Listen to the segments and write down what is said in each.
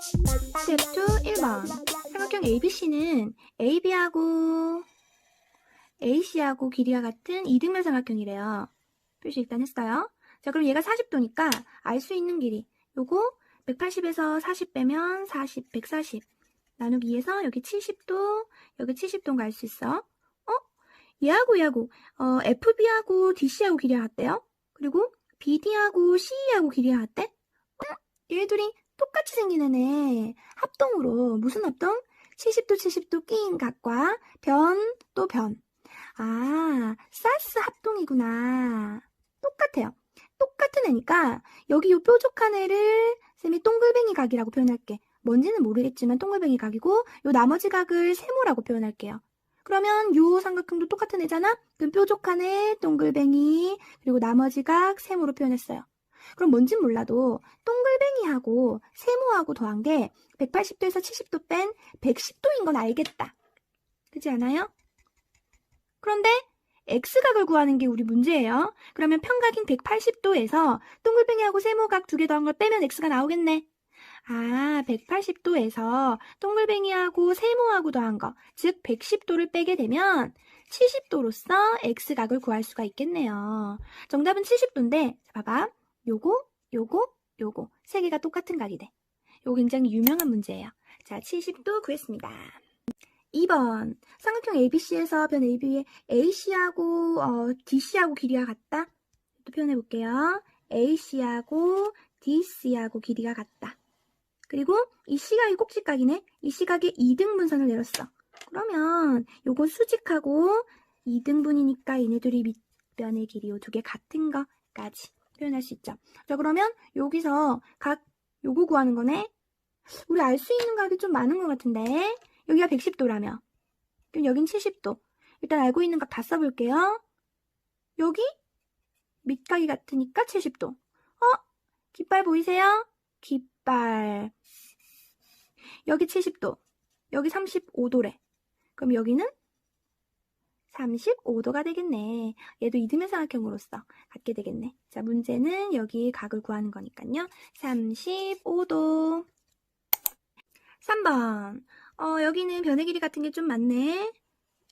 스텝 2 1번 삼각형 ABC는 AB하고 AC하고 길이가 같은 이등변 삼각형이래요. 표시 일단 했어요. 자 그럼 얘가 40도니까 알 수 있는 길이 요거 180에서 40 빼면 40, 140 나누기 2에서 여기 70도 여기 70도인 거알 수 있어. 어? 얘하고 얘하고 어, FB하고 DC하고 길이가 같대요. 그리고 BD하고 CE하고 길이가 같대? 어? 얘들이 똑같이 생긴 애네. 합동으로. 무슨 합동? 70도 70도 끼인 각과 변 또 변. 아, 사스 합동이구나. 똑같아요. 똑같은 애니까 여기 요 뾰족한 애를 쌤이 동글뱅이 각이라고 표현할게. 뭔지는 모르겠지만 동글뱅이 각이고 요 나머지 각을 세모라고 표현할게요. 그러면 요 삼각형도 똑같은 애잖아? 그럼 뾰족한 애, 동글뱅이, 그리고 나머지 각 세모로 표현했어요. 그럼 뭔진 몰라도 동글뱅이하고 세모하고 더한 게 180도에서 70도 뺀 110도인 건 알겠다. 그렇지 않아요? 그런데 x각을 구하는 게 우리 문제예요. 그러면 평각인 180도에서 동글뱅이하고 세모각 두 개 더한 걸 빼면 x가 나오겠네. 아, 180도에서 동글뱅이하고 세모하고 더한 거, 즉 110도를 빼게 되면 70도로서 x각을 구할 수가 있겠네요. 정답은 70도인데, 자, 봐봐. 요거, 요거, 요거. 세 개가 똑같은 각이 돼. 요거 굉장히 유명한 문제예요. 자, 70도 구했습니다. 2번. 삼각형 ABC에서 변 AB의 AC하고 어, DC하고 길이가 같다. 또 표현해 볼게요. AC하고 DC하고 길이가 같다. 그리고 이 시각이 꼭지각이네. 이 시각에 2등분선을 내렸어. 그러면 요거 수직하고 2등분이니까 얘네들이 밑변의 길이 요 두 개 같은 거까지 표현할 수 있죠. 자 그러면 여기서 각 요거 구하는 거네. 우리 알 수 있는 각이 좀 많은 것 같은데 여기가 110도라며. 그럼 여긴 70도. 일단 알고 있는 각 다 써볼게요. 여기 밑각이 같으니까 70도. 어? 깃발 보이세요? 깃발. 여기 70도. 여기 35도래. 그럼 여기는 35도가 되겠네. 얘도 이등변 삼각형으로서 갖게 되겠네. 자, 문제는 여기 각을 구하는 거니까요. 35도. 3번. 어, 여기는 변의 길이 같은 게 좀 많네.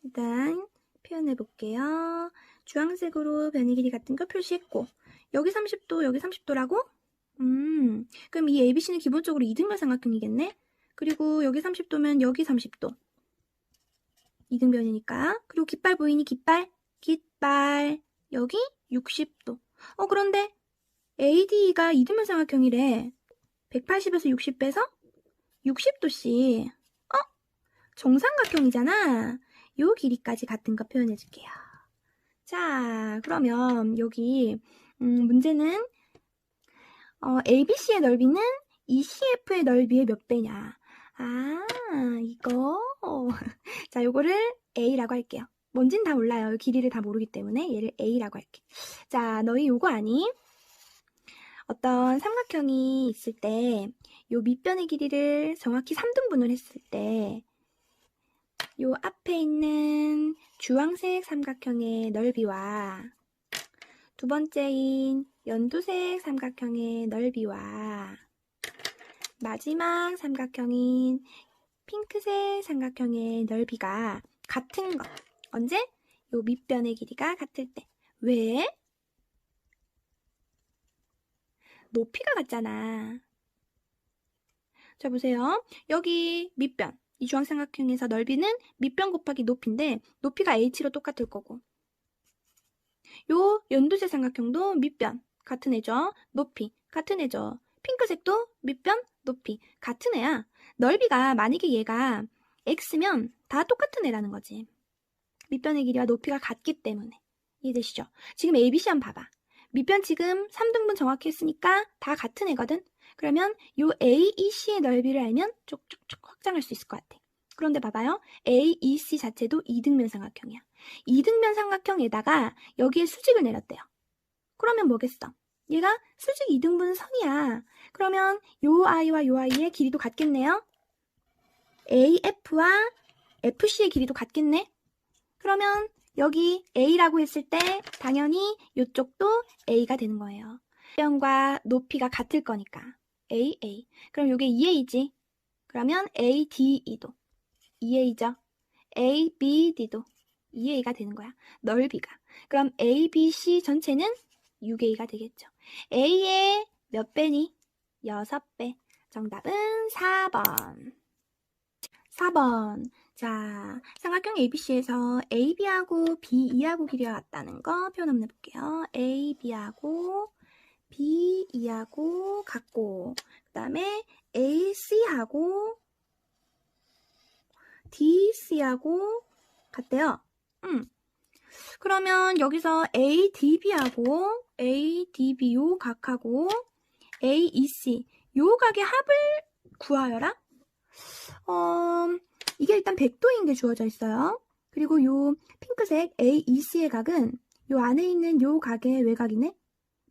일단 표현해 볼게요. 주황색으로 변의 길이 같은 거 표시했고 여기 30도, 여기 30도라고? 음, 그럼 이 ABC는 기본적으로 이등변 삼각형이겠네? 그리고 여기 30도면 여기 30도. 이등변이니까. 그리고 깃발 보이니 깃발? 깃발. 여기 60도. 어, 그런데 AD가 이등변 삼각형이래. 180에서 60 빼서 60도씩. 어? 정삼각형이잖아. 요 길이까지 같은 거 표현해 줄게요. 자, 그러면 여기 음, 문제는 어, ABC의 넓이는 ECF의 넓이의 몇 배냐? 아, 이거. 자, 요거를 A라고 할게요. 뭔진 다 몰라요. 길이를 다 모르기 때문에 얘를 A라고 할게. 자, 너희 요거 아니? 어떤 삼각형이 있을 때 요 밑변의 길이를 정확히 3등분을 했을 때 요 앞에 있는 주황색 삼각형의 넓이와 두 번째인 연두색 삼각형의 넓이와 마지막 삼각형인 핑크색 삼각형의 넓이가 같은 것. 언제? 요 밑변의 길이가 같을 때. 왜? 높이가 같잖아. 자, 보세요. 여기 밑변. 이 주황삼각형에서 넓이는 밑변 곱하기 높이인데 높이가 h로 똑같을 거고 요 연두색 삼각형도 밑변 같은 애죠. 높이 같은 애죠. 핑크색도 밑변 높이 같은 애야. 넓이가 만약에 얘가 x면 다 똑같은 애라는 거지. 밑변의 길이와 높이가 같기 때문에 이해되시죠? 지금 ABC 한번 봐봐. 밑변 지금 3등분 정확히 했으니까 다 같은 애거든. 그러면 요 AEC의 넓이를 알면 쭉쭉쭉 확장할 수 있을 것 같아. 그런데 봐봐요. AEC 자체도 이등변 삼각형이야. 이등변 삼각형에다가 여기에 수직을 내렸대요. 그러면 뭐겠어? 얘가 수직 이등분 선이야. 그러면 요 아이와 요 아이의 길이도 같겠네요. AF와 FC의 길이도 같겠네. 그러면 여기 A라고 했을 때 당연히 이쪽도 A가 되는 거예요. 변과 높이가 같을 거니까. AA. 그럼 요게 2A지. 그러면 ADE도 2A죠. ABD도 2A가 되는 거야. 넓이가. 그럼 ABC 전체는 6A가 되겠죠. A의 몇 배니? 6배. 정답은 4번. 4번. 자, 삼각형 ABC에서 AB하고 BE하고 길이가 같다는 거 표현 한번 해볼게요. AB하고 BE하고 같고, 그 다음에 AC하고 DC하고 같대요. 음. 그러면 여기서 ADB하고 ADB 요 각하고 AEC 요 각의 합을 구하여라. 어, 이게 일단 100도인 게 주어져 있어요. 그리고 요 핑크색 AEC의 각은 요 안에 있는 요 각의 외곽이네.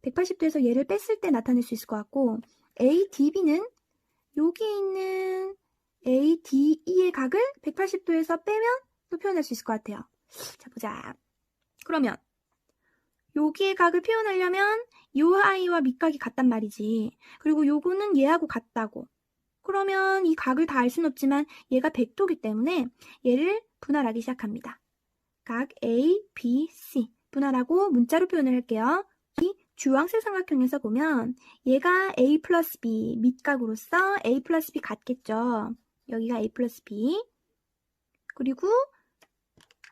180도에서 얘를 뺐을 때 나타낼 수 있을 것 같고 ADB는 여기 있는 ADE의 각을 180도에서 빼면 또 표현할 수 있을 것 같아요. 자, 보자. 그러면 여기의 각을 표현하려면 요 아이와 밑각이 같단 말이지. 그리고 요거는 얘하고 같다고. 그러면 이 각을 다알 수는 없지만 얘가 100도기 때문에 얘를 분할하기 시작합니다. 각 A, B, C 분할하고 문자로 표현을 할게요. 이 주황색 삼각형에서 보면 얘가 A 플러스 B 밑각으로서 A 플러스 B 같겠죠. 여기가 A 플러스 B 그리고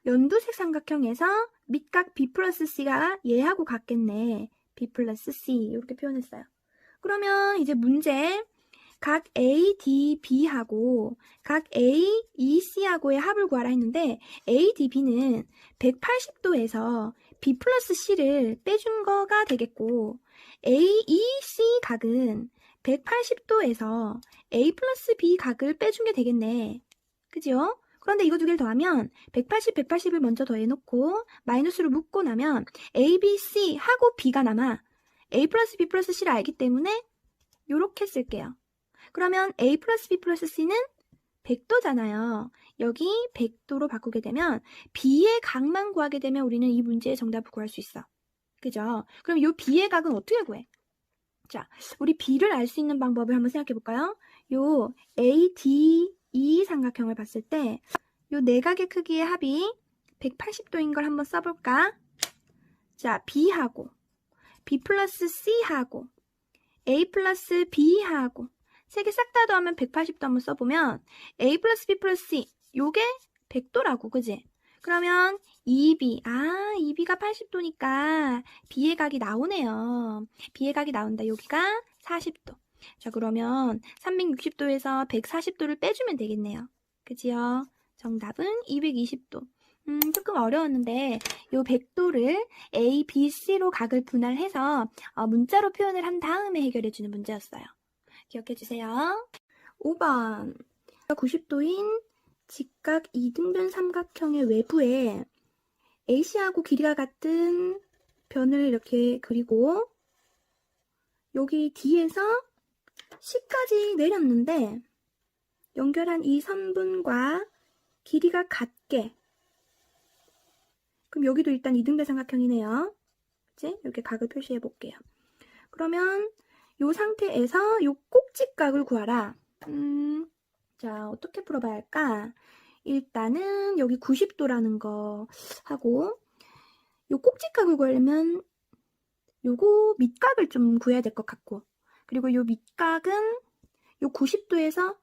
연두색 삼각형에서 밑각 B 플러스 C가 얘하고 같겠네. B 플러스 C 이렇게 표현했어요. 그러면 이제 문제 각 A, D, B하고 각 A, E, C하고의 합을 구하라 했는데 A, D, B는 180도에서 B 플러스 C를 빼준 거가 되겠고 A, E, C 각은 180도에서 A 플러스 B 각을 빼준 게 되겠네. 그죠? 그런데 이거 두 개를 더하면 180, 180을 먼저 더해놓고 마이너스로 묶고 나면 A, B, C 하고 B가 남아 A 플러스 B 플러스 C를 알기 때문에 이렇게 쓸게요. 그러면 A 플러스 B 플러스 C는 100도잖아요. 여기 100도로 바꾸게 되면 B의 각만 구하게 되면 우리는 이 문제의 정답을 구할 수 있어. 그죠? 그럼 이 B의 각은 어떻게 구해? 자, 우리 B를 알 수 있는 방법을 한번 생각해 볼까요? 요 A, D, E 삼각형을 봤을 때요 내각의 크기의 합이 180도인 걸 한번 써볼까? 자, B하고 B 플러스 C하고 A 플러스 B하고 세 개 싹 다 더하면 180도 한번 써보면 A 플러스 B 플러스 C 요게 100도라고 그지? 그러면 2B 아 2B가 80도니까 B의 각이 나오네요. B의 각이 나온다. 여기가 40도. 자 그러면 360도에서 140도를 빼주면 되겠네요. 그지요? 정답은 220도. 음, 조금 어려웠는데 요 100도를 A, B, C로 각을 분할해서 어, 문자로 표현을 한 다음에 해결해 주는 문제였어요. 기억해 주세요. 5번 90도인 직각 이등변 삼각형의 외부에 AC하고 길이가 같은 변을 이렇게 그리고 여기 D에서 C까지 내렸는데 연결한 이 선분과 길이가 같게 그럼 여기도 일단 이등변 삼각형이네요. 그치? 이렇게 각을 표시해 볼게요. 그러면 이 상태에서 이 꼭지각을 구하라. 음, 자, 어떻게 풀어봐야 할까? 일단은 여기 90도라는 거 하고 이 꼭지각을 구하려면 요거 밑각을 좀 구해야 될 것 같고 그리고 요 밑각은 요 90도에서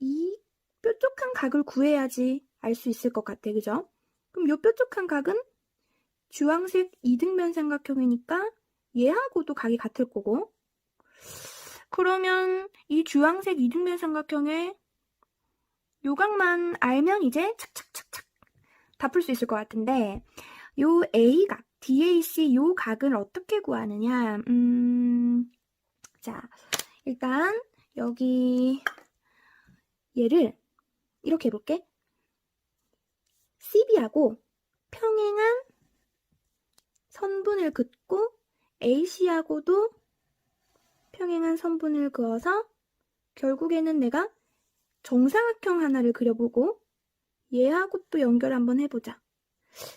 이 뾰족한 각을 구해야지 알 수 있을 것 같아. 그죠? 그럼 요 뾰족한 각은 주황색 이등변 삼각형이니까 얘하고도 각이 같을 거고 그러면 이 주황색 이등변 삼각형의 요 각만 알면 이제 착착착착 다 풀 수 있을 것 같은데 요 A각, DAC 요 각을 어떻게 구하느냐 음, 자 일단 여기 얘를 이렇게 해볼게 CB하고 평행한 선분을 긋고 AC하고도 평행한 선분을 그어서 결국에는 내가 정사각형 하나를 그려보고 얘하고 또 연결 한번 해보자.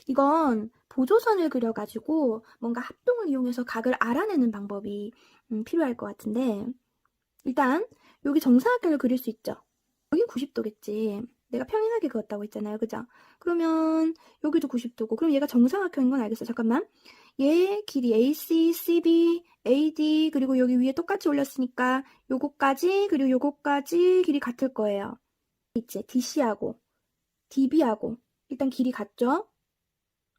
이건 보조선을 그려가지고 뭔가 합동을 이용해서 각을 알아내는 방법이 음, 필요할 것 같은데 일단 여기 정사각형을 그릴 수 있죠. 여긴 90도겠지. 내가 평행하게 그었다고 했잖아요. 그죠? 그러면 여기도 90도고 그럼 얘가 정사각형인 건 알겠어. 잠깐만. 얘 길이 AC, CB, AD 그리고 여기 위에 똑같이 올렸으니까 요거까지 그리고 요거까지 길이 같을 거예요. 있지? DC하고 DB하고 일단 길이 같죠?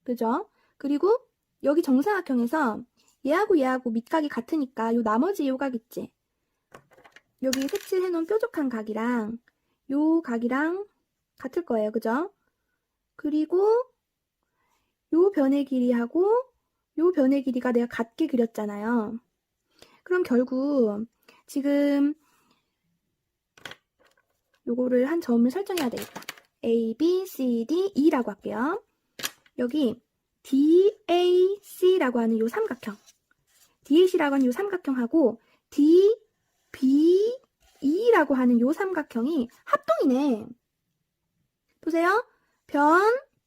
그죠? 그리고 여기 정사각형에서 얘하고 얘하고 밑각이 같으니까 요 나머지 요각 있지? 여기 색칠해 놓은 뾰족한 각이랑 요 각이랑 같을 거예요. 그죠? 그리고 요 변의 길이하고 요 변의 길이가 내가 같게 그렸잖아요. 그럼 결국 지금 요거를 한 점을 설정해야 되겠다. A, B, C, D, E라고 할게요. 여기 DAC라고 하는 요 삼각형. DAC라고 하는 요 삼각형하고 DBE라고 하는 요 삼각형이 합동이네. 보세요. 변,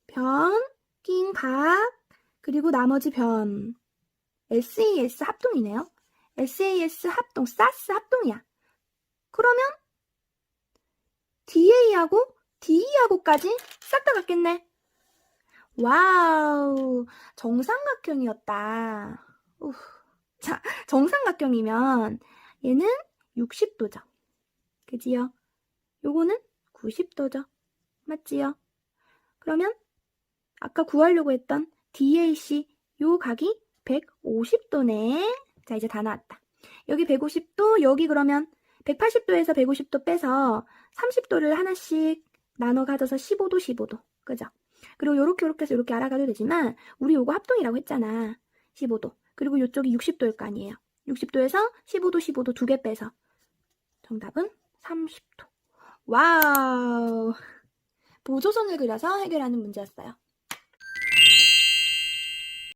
변, 낀 각, 그리고 나머지 변. SAS 합동이네요. SAS 합동, SAS 합동이야. 그러면 DA하고 DE하고까지 싹 다 같겠네. 와우, 정삼각형이었다. 우. 자, 정삼각형이면 얘는 60도죠. 그지요? 요거는 90도죠. 맞지요? 그러면 아까 구하려고 했던 DAC 요 각이 150도네. 자, 이제 다 나왔다. 여기 150도, 여기 그러면 180도에서 150도 빼서 30도를 하나씩 나눠 가져서 15도, 15도. 그죠? 그리고 요렇게 요렇게 해서 요렇게 알아가도 되지만 우리 요거 합동이라고 했잖아. 15도. 그리고 요쪽이 60도일 거 아니에요. 60도에서 15도, 15도 두 개 빼서 정답은 30도. 와우. 보조선을 그려서 해결하는 문제였어요.